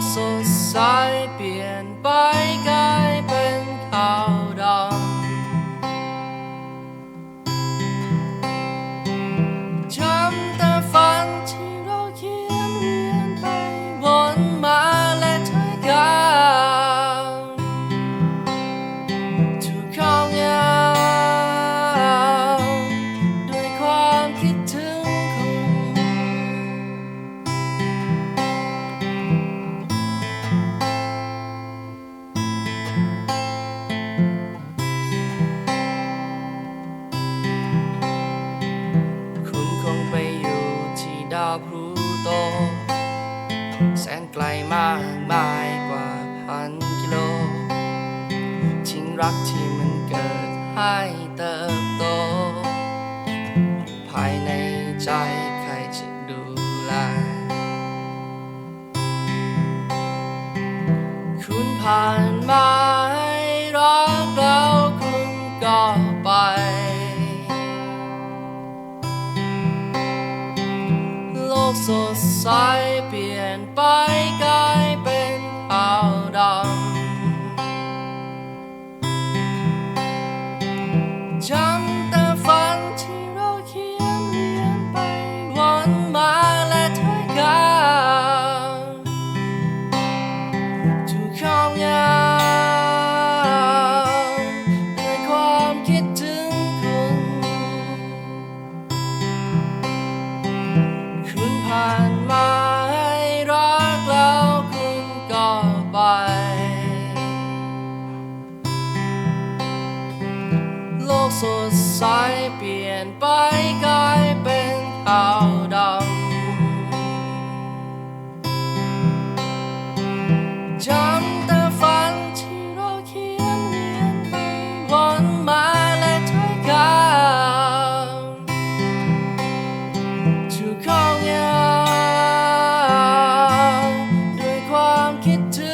soul side being by ดาวพลูโต แสนไกลมากมายกว่าพันกิโลชิงรักที่มันเกิดให้ Society and by God. สดใสเปลี่ยนไปกลายเป็นขาวดำจำแต่ฝันที่เราเขียนเรียนไปวันมาและถ้อยคำถูกข้องยาด้วยความคิดถึง